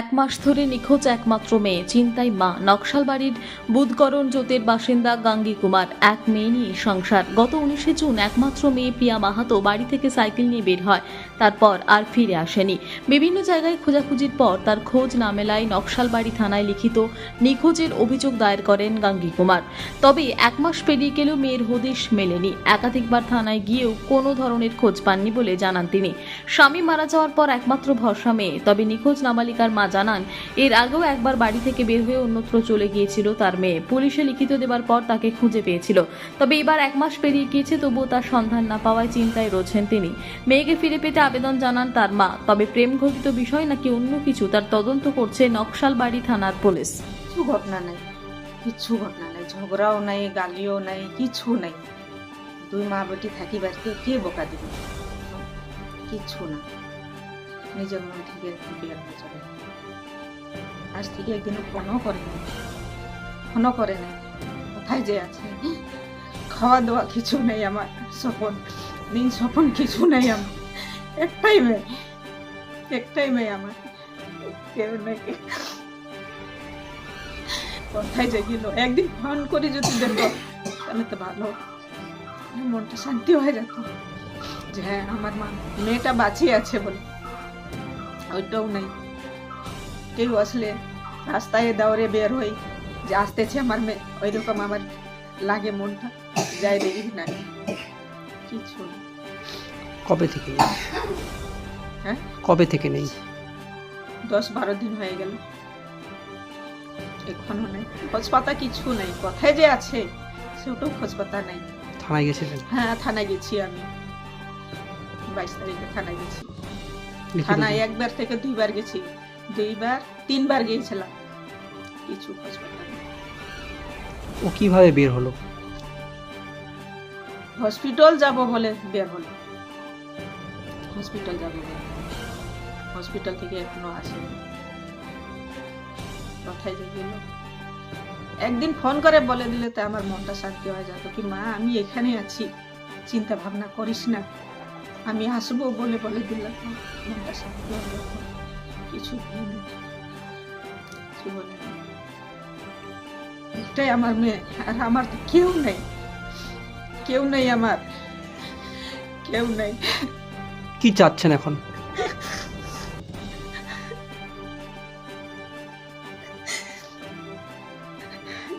এক মাস ধরে নিখোঁজ একমাত্র মেয়ে চিন্তাই মা। নকশালবাড়ির বুধকরণ জোতের বাসিন্দা গাঙ্গী কুমার, এক মেয়ে নিয়ে সংসার। গত উনিশে জুন একমাত্র মেয়ে প্রিয়া মাহাতো বাড়ি থেকে সাইকেল নিয়ে বের হয়। তারপর আর ফিরে আসেনি। বিভিন্ন জায়গায় খোঁজাখুঁজির পর তার খোঁজ না মেলায় নকশালবাড়ি থানায় লিখিত নিখোঁজের অভিযোগ দায়ের করেন গাঙ্গী কুমার। তবে এক মাস পেরিয়ে গেলেও মেয়ের হদিশ মেলেনি। একাধিকবার থানায় গিয়েও কোনো ধরনের খোঁজ পাননি বলে জানান তিনি। স্বামী মারা যাওয়ার পর একমাত্র ভরসা মেয়ে। তবে নিখোঁজ নাবালিকার মা জানান, এর আগেও একবার বাড়ি থেকে বের হয়ে অন্যত্র চলে গিয়েছিল তার মেয়ে। পুলিশে লিখিত দেবার পর তাকে খুঁজে পেয়েছিল। তবে এবার এক মাস পেরিয়ে গিয়েছে, তবুও তার সন্ধান না পাওয়ায় চিন্তায় রয়েছেন তিনি। মেয়েকে ফিরে পেতে আবেদন জানান তার মা। তবে প্রেম ঘটিত বিষয় নাকি অন্য কিছু, তার তদন্ত করছে নকশালবাড়ি থানার পুলিশ। কিছু ঘটনা নাই কিচ্ছু ঘটনা নাই, ঝগড়াও নাই, গালিও নাই, কিছু নাই। দুই মা বেটি থাকি বাড়িতে কে বোকা দিবে? কিচ্ছু না। নিজের মন থেকে হয়ে যাবে আজ থেকে একদিনও ফোনও করে নাই ফোনও করে নাই কোথায় যে আছে খাওয়া দাওয়া কিছু নেই আমার স্বপন দিন স্বপন কিছু নেই আমার একটাই মেয়ে একটাই মেয়ে আমার কেউ নেই কোথায় যে গেল একদিন ফোন করে যদি দেখো তাহলে তো ভালো মনটা শান্তি হয়ে যেত যে হ্যাঁ আমার মা মেয়েটা বাঁচিয়ে আছে বলে ওইটাও নেই। কেউ আসলে রাস্তায় দৌড়ে বের হই যে আসতেছে আমার মেয়ে ওই রকম আমার লাগে মনটা যাই দেখি না। কিছু কবে থেকে হ্যাঁ? কবে থেকে নেই? দশ বারো দিন হয়ে গেল। এখনও নেই। খোঁজ পাতা কিছু নেই। কোথায় যে আছে সেটাও খোঁজ পাতা নেই। থানায় গেছিলেন? হ্যাঁ থানায় গেছি আমি। বাইশ তারিখে থানায় গেছি। থানায় একবার থেকে দুইবার গেছি। দুইবার তিনবার গিয়েছিলাম। কিছু খোঁজ ও কীভাবে বের হলো? হসপিটাল যাব বলে বের হলো। হসপিটাল যাব বলে। হসপিটাল থেকে এখনও আসেনি কোথায় যে গেল? একদিন ফোন করে বলে দিলে তো আমার মনটা শান্তি হয়ে যেত কি মা আমি এখানে আছি। চিন্তা ভাবনা করিস না। আমি আসব বলে বলে দিলে তো মনটা শান্তি হয়ে কিছু একটাই আমার মেয়ে আর আমার তো কেউ নেই। কেউ নেই আমার। কেউ নেই। কি চাচ্ছেন এখন?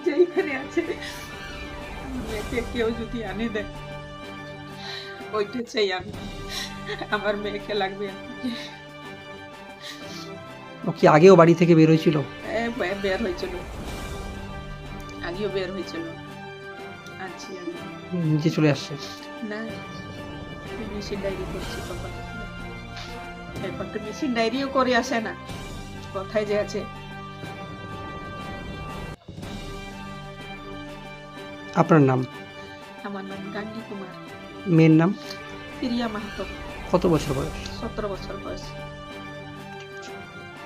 যেইখানে আছে মেয়েকে কেউ যদি আনে দেয়। ওইটা চাই আমি। আমার মেয়েকে লাগবে। ও কি আগেও বাড়ি থেকে বের হয়েছিল? বের হয়েছিল। আগেও বের হয়েছিল। আছি আমি। নিচে চলে আসছে? না মেশিন ডায়েরি করছি তখন এখন তো মেশিন ডায়েরিও করে আসে না। কোথায় যে আছে। আপনার নাম? আমার নাম গান্ধী কুমার। মেয়ের নাম? প্রিয়া মাহাতো। কত বছর বয়স? সতেরো বছর বয়স।